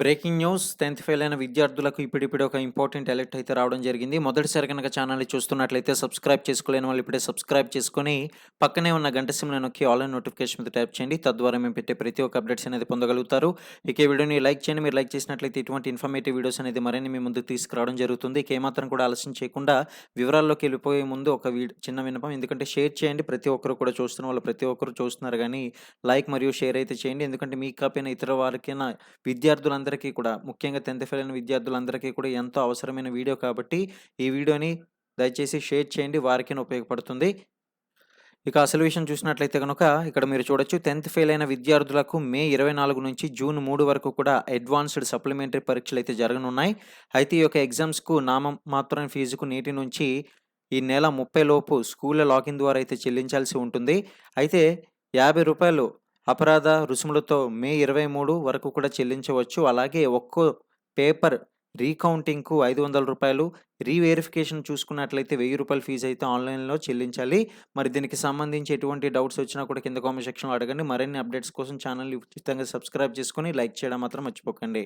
Breaking news. Tenth fail అయిన విద్యార్థులకు ఇప్పుడిప్పుడు ఒక ఇంపార్టెంట్ అలర్ట్ అయితే రావడం జరిగింది. మొదటిసారి కనుక ఛానల్ని చూస్తున్నట్లయితే సబ్స్క్రైబ్ చేసుకోలేని వాళ్ళు ఇప్పుడే సబ్స్క్రైబ్ చేసుకొని పక్కనే ఉన్న గంట సిమ్లో నొక్కి ఆన్లైన్ నోటిఫికేషన్ మీద ట్యాప్ చేయండి. తద్వారా మేము పెట్టే ప్రతి ఒక్క అప్డేట్స్ అనేది పొందగలుగుతారు. ఇక ఈ వీడియోని లైక్ చేయండి. మీరు లైక్ చేసినట్లయితే ఇటువంటి ఇన్ఫర్మేటివ్ వీడియోస్ అనేది మరిన్ని మీ ముందు తీసుకురావడం జరుగుతుంది. ఇక ఏమాత్రం కూడా ఆలస్యం చేయకుండా వివరాల్లోకి వెళ్ళిపోయే ముందు ఒక వీడియో చిన్న వినపం ఎందుకంటే షేర్ చేయండి. ప్రతి ఒక్కరు కూడా చూస్తున్న వాళ్ళు ప్రతి ఒక్కరు చూస్తున్నారు కానీ లైక్ మరియు షేర్ అయితే చేయండి. ఎందుకంటే మీ కాపైన ఇతర వారికైనా విద్యార్థులందరికీ కూడా ముఖ్యంగా టెన్త్ ఫెయిల్ అయిన విద్యార్థులందరికీ కూడా ఎంతో అవసరమైన వీడియో కాబట్టి ఈ వీడియోని దయచేసి షేర్ చేయండి వారికి ఉపయోగపడుతుంది. ఇక అసలు విషయం చూసినట్లయితే కనుక ఇక్కడ మీరు చూడొచ్చు టెన్త్ ఫెయిల్ అయిన విద్యార్థులకు మే ఇరవై నాలుగు నుంచి జూన్ మూడు వరకు కూడా అడ్వాన్స్డ్ సప్లిమెంటరీ పరీక్షలు అయితే జరగనున్నాయి. అయితే ఈ యొక్క ఎగ్జామ్స్కు నామం మాత్రం ఫీజుకు నేటి నుంచి ఈ నెల ముప్పై లోపు స్కూళ్ళ లాగిన్ ద్వారా అయితే చెల్లించాల్సి ఉంటుంది. అయితే యాభై రూపాయలు అపరాధ రుసుములతో మే ఇరవై మూడు వరకు కూడా చెల్లించవచ్చు. అలాగే ఒక్కో పేపర్ రీకౌంటింగ్కు ఐదు వందల రూపాయలు రీవెరిఫికేషన్ చూసుకున్నట్లయితే వెయ్యి రూపాయల ఫీజు అయితే ఆన్లైన్లో చెల్లించాలి. మరి దీనికి సంబంధించి ఎటువంటి డౌట్స్ వచ్చినా కూడా కింద కామెంట్ సెక్షన్లో అడగండి. మరిన్ని అప్డేట్స్ కోసం ఛానల్ని ఉచితంగా సబ్స్క్రైబ్ చేసుకొని లైక్ చేయడం మాత్రం మర్చిపోకండి.